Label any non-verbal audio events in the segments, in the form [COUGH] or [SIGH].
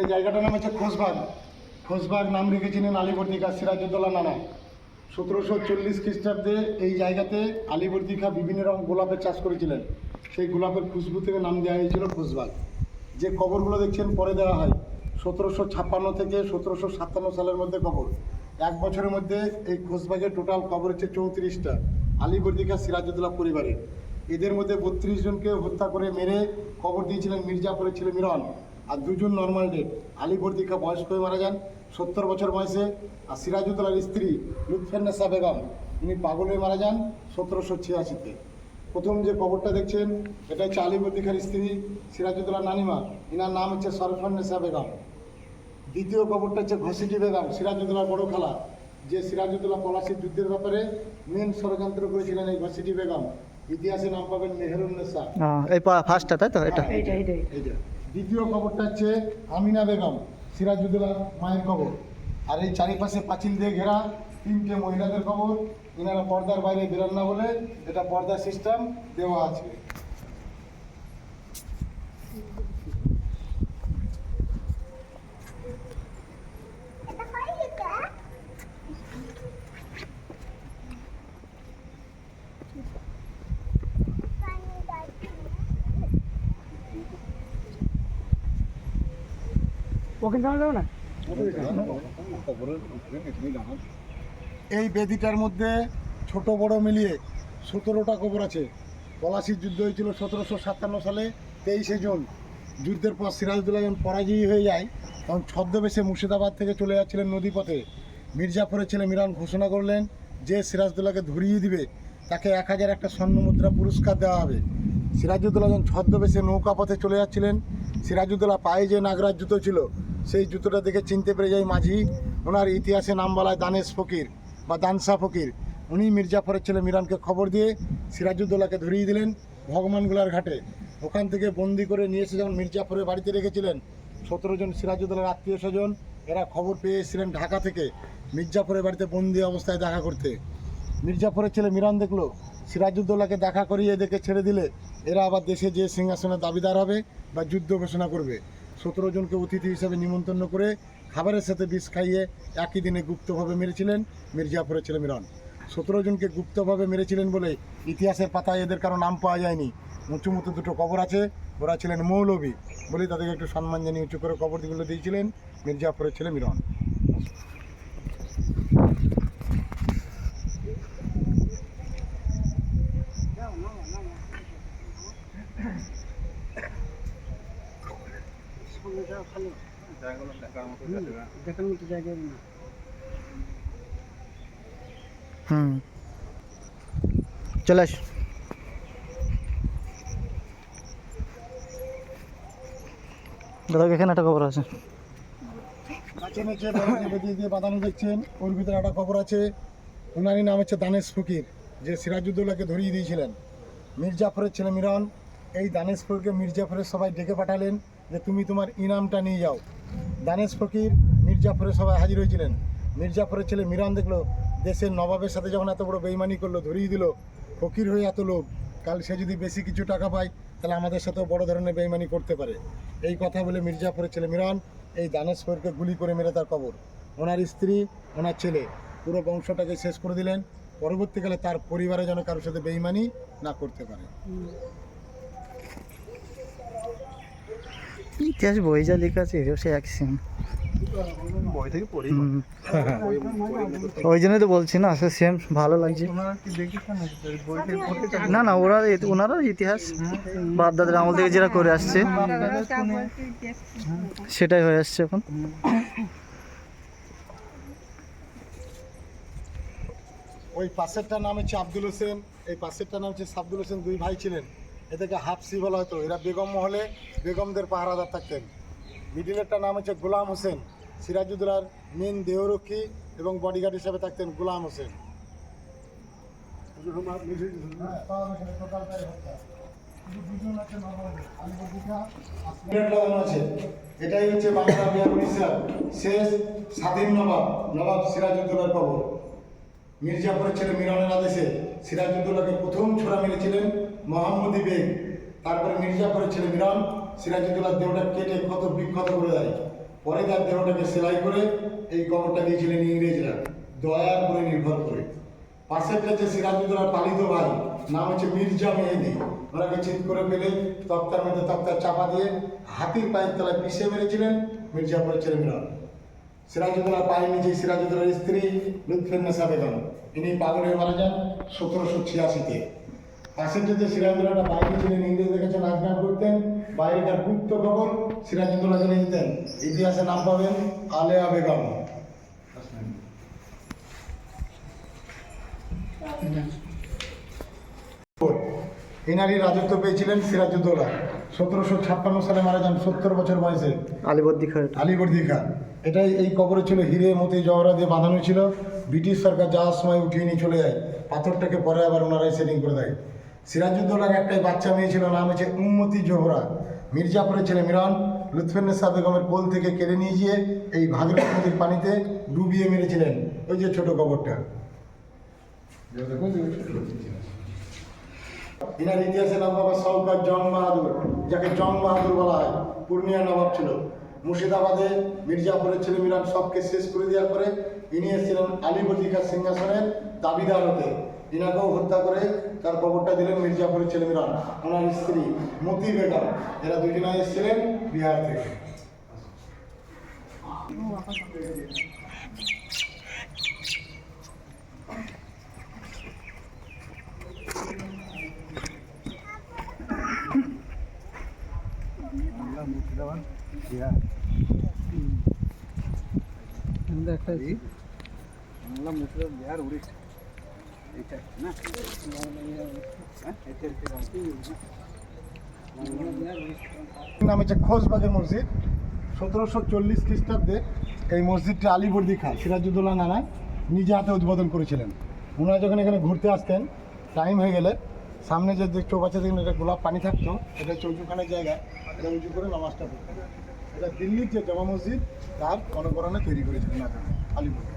এই জায়গাটার নাম হচ্ছে খোসবাগ খোসবাগ নাম রেখেছিলেন আলিবর্দী খা সিরাজউদ্দৌলা নানা। সতেরোশো চল্লিশ খ্রিস্টাব্দে এই জায়গাতে আলিবর্দী খা বিভিন্ন রকম গোলাপের চাষ করেছিলেন। সেই গোলাপের খুশবু থেকে নাম দেওয়া হয়েছিল খোসবাগ যে কবরগুলো দেখছেন, পরে দেওয়া হয়। সতেরোশো ছাপ্পান্ন থেকে সতেরোশো সাতান্ন সালের মধ্যে কবর। এক বছরের মধ্যে এই খোসবাগের টোটাল কবর হচ্ছে চৌত্রিশটা আলিবর্দী খা সিরাজউদ্দৌলা পরিবারের। এদের মধ্যে বত্রিশ জনকে হত্যা করে মেরে কবর দিয়েছিলেন মির্জাপুরের ছেলে মিরন। আর দুজন নর্মাল ডেট আলিবর্দী খা বয়স্ক হয়ে মারা যান, সত্তর বছর বয়সে। আর সিরাজউদ্দৌলার স্ত্রী লুৎফেন্নেসা বেগম ইনি পাগল হয়ে মারা যান সতেরোশো ছিয়াশিতে। প্রথম যে কবরটা দেখছেন এটা হচ্ছে আলিবর্দী খার স্ত্রী সিরাজউদ্দৌলা নানিমা। ইনার নাম হচ্ছে সরফন্নেসা বেগম। দ্বিতীয় কবরটা হচ্ছে ঘসিটি বেগম সিরাজউদ্দৌলার বড় খালা। যে সিরাজউদ্দৌলা পলাশির যুদ্ধের ব্যাপারে মেন ষড়যন্ত্র করেছিলেন এই ঘসিটি বেগম ইতিহাসে নাম পাবেন এই ফার্স্টটা তাই তো? এটা? দ্বিতীয় খবরটা হচ্ছে আমিনা বেগম সিরাজউদ্দৌলা মায়ের খবর। আর এই চারিপাশে পাঁচিল দিয়ে ঘেরা তিনটে মহিলাদের খবর এনারা পর্দার বাইরে বেরোন না বলে এটা পর্দা সিস্টেম দেওয়া আছে। এই বেদিটার মধ্যে ছোট বড় মিলিয়ে সতেরোটা কবর আছে। পলাশির যুদ্ধ হয়েছিল সতেরোশো সাতান্ন সালে, তেইশে জুন। যুদ্ধের পর সিরাজদৌল্লা যখন পরাজয়ী হয়ে যায়, তখন ছদ্মবেশে মুর্শিদাবাদ থেকে চলে যাচ্ছিলেন নদীপথে। মির্জাফরের ছেলে মিরান ঘোষণা করলেন যে সিরাজদৌল্লাকে ধরিয়ে দিবে, তাকে এক হাজার একটা স্বর্ণ মুদ্রা পুরস্কার দেওয়া হবে। সিরাজউদ্দৌলা যখন ছদ্মবেশে নৌকা পথে চলে যাচ্ছিলেন, সিরাজউদ্দৌলা পায়ে যে নাগরাজ জুতো ছিল। সেই জুতোটা দেখে চিনতে পেরে যায় মাঝি। ওনার ইতিহাসে নাম বলায় দানেশ ফকির বা দানসা ফকির। উনি মির্জাফরের ছেলে মিরানকে খবর দিয়ে সিরাজউদ্দৌলাকে ধরিয়ে দিলেন ভগবানগুলার ঘাটে। ওখান থেকে বন্দি করে নিয়ে এসে যখন মির্জাফরের বাড়িতে রেখেছিলেন, সতেরো জন সিরাজউদ্দৌলার আত্মীয় স্বজন এরা খবর পেয়ে এসেছিলেন ঢাকা থেকে মির্জাফরের বাড়িতে বন্দি অবস্থায় দেখা করতে। মির্জাফরের ছেলে মিরান দেখল, সিরাজউদ্দৌলাকে দেখা করিয়ে এদেরকে ছেড়ে দিলে এরা আবার দেশে যে সিংহাসনের দাবিদার হবে বা যুদ্ধ ঘোষণা করবে। সতেরো জনকে অতিথি হিসেবে নিমন্ত্রণ করে খাবারের সাথে বিষ খাইয়ে একই দিনে গুপ্তভাবে মেরেছিলেন মির্জাফরের ছেলে মিরন সতেরো জনকে গুপ্তভাবে মেরেছিলেন বলে ইতিহাসের পাতায় এদের কারও নাম পাওয়া যায়নি। উঁচু মতো দুটো কবর আছে, ওরা ছিলেন মৌলবী বলে তাদেরকে একটু সম্মান জানিয়ে উঁচু করে কবরগুলো দিয়েছিলেন মির্জাফরের ছেলে মিরন চলে আস। দাদা, এখানে একটা খবর আছে। একটা খবর আছে। নাম হচ্ছে দানেশ ফকির, যে ধরিয়ে দিয়েছিলেন। মির্জাফরের ছেলে মিরন, এই দানেশ ফকিরকে মির্জাফরের সবাই ডেকে পাঠালেন। যে তুমি তোমার ইনামটা নিয়ে যাও। দানেশ ফকির মির্জাফরের সবাই হাজির হয়েছিলেন। মির্জাফরের ছেলে মিরান দেখল, দেশের নবাবের সাথে যখন এত বড় বেইমানি করল, ধরিয়ে দিল, ফকির হয়ে এত লোক কাল সে যদি বেশি কিছু টাকা পায়, তাহলে আমাদের সাথেও বড় ধরনের বেইমানি করতে পারে। এই কথা বলে মির্জাফরের ছেলে মিরন এই দানেশ্বরকে গুলি করে মেরে তার কবর। ওনার স্ত্রী, ওনার ছেলে পুরো বংশটাকে শেষ করে দিলেন। পরবর্তীকালে তার পরিবারে যেন কারোর সাথে বেইমানি না করতে পারে। ইতিহাস বই যা লেখা আছে এটাও সে এক হুম। [LAUGHS] ওই জন্যই তো বলছি না সে সেম ভালো লাগছে? না না ওরা ওনারা ইতিহাস বাপ দাদার আমল থেকে যেটা করে আসছে সেটাই হয়ে আসছে এখন। ওই পাশেরটার নাম হচ্ছে আব্দুল হোসেন এই পাশেরটার নাম হচ্ছে সাব্দুল হোসেন দুই ভাই ছিলেন। এদেরকে হাফসি বলা হতো। এরা বেগম মহলে বেগমদের পাহারাদার থাকতেন। মিডিলেরটার নাম হচ্ছে গোলাম হোসেন। সিরাজউদ্দৌলার মেন দেহরক্ষী এবং বডিগার্ড হিসেবে থাকতেন গোলাম হোসেন। এটাই হচ্ছে বাংলা বিহার উড়িষ্যার শেষ স্বাধীন নবাব নবাব সিরাজউদ্দৌলার কবর। মির্জাপুরের ছেলে মিরনের আদেশে সিরাজউদ্দৌলাকে প্রথম ছোড়া মেরেছিলেন মোহাম্মদী বেগ, তারপরে মির্জাপুরের ছেলে মিরন সিরাজুদ্দৌলার দেহটা কেটে ক্ষত বিক্ষত করে দেয়। পরে তার দেহটাকে সেলাই করে এই কবরটা দিয়েছিলেন ইংরেজরা। দয়ার উপরে নির্ভর করে। পাশের কাছে সিরাজুদ্দৌলার পালিত ভাই, নাম হচ্ছে মির্জা মেহেদি। ওনাকে চিৎ করে ফেলে তক্তার মধ্যে তক্তার চাপা দিয়ে হাতির পায়ের তলায় পিষে মেরেছিলেন মির্জাপুরের ছেলে মিরন সিরাজুদ্দৌলার পায়ের নিচে সিরাজুদ্দৌলার স্ত্রী লুৎফেন্নেসা বেগম ইনি পাগল মারা যান সতেরোশো ছিয়াশিতে। পাশের যে সিরাজুদ্দৌলাটা বাইরে ছিলেন ইংরেজদের কাছে গান করতেন বাইরেকার গুপ্ত খবর সিরাজুদ্দৌলাকে নিতেন। ইতিহাসে নাম পাবেন আলেয়া বেগম এনারই রাজত্ব পেয়েছিলেন সিরাজুদ্দৌলা সতেরোশো ছাপ্পান্ন সালে মারা যান সত্তর বছর বয়সে। আলিবর্দি খান আলিবর্দি খান এটাই এই কবরে ছিল হিরে মতি জহরা দিয়ে বাঁধানো ছিল। ব্রিটিশ সরকার যাওয়ার সময় উঠিয়ে নিয়ে চলে যায় পাথরটাকে পরে আবার ওনারাই সেটিং করে দেয়। সিরাজুদ্দৌলার একটাই বাচ্চা মেয়ে ছিল নাম হচ্ছে উম্মতি জোহরা। মির্জাপুরের ছেলে মিরন লুৎফেন্নেসা বেগমের কোল থেকে কেড়ে নিয়ে গিয়ে এই ভাগীরথী নদীর পানিতে ডুবিয়ে মেরেছিলেন। ওই যে ছোট কবরটা। এনার ইতিহাসে নাম বাবা সৌকাত জং বাহাদুর, যাকে জং বাহাদুর বলা হয়। পূর্ণিয়া নবাব ছিল। মুর্শিদাবাদে মির্জাপুরের ছেলে মিরান সবকে শেষ করে দেওয়ার পরে ইনি এসেছিলেন আলিবর্দী খান সিংহাসনের দাবিদার হতে। ইনাকেও হত্যা করে তার কবরটা দিলেন মির্জাপুরের ছেলে মিরান ওনার স্ত্রী মতি বেগম, এরা দুজনে এসেছিলেন বিহার থেকে। নাম হচ্ছে খোসবাগের মসজিদ, সতেরোশো চল্লিশ খ্রিস্টাব্দে এই মসজিদটি আলিবর্দি খান সিরাজুদ্দৌলা নানা নিজে হাতে উদ্বোধন করেছিলেন। ওনারা যখন এখানে ঘুরতে আসতেন টাইম হয়ে গেলে সামনে যে চোখ আছে গোলাপ পানি থাকতো, এটা হচ্ছে উঁচুখানের জায়গা। এটা উঁচু করে নামাজটা পড়তেন এটা দিল্লির যে জামা মসজিদ, তার অনুকরণে তৈরি করেছিলেন নানা আলিবর্দি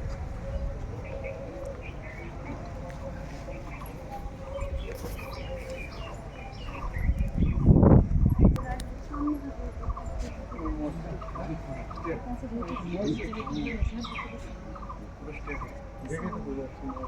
দেখে তো বোঝা যাচ্ছে না।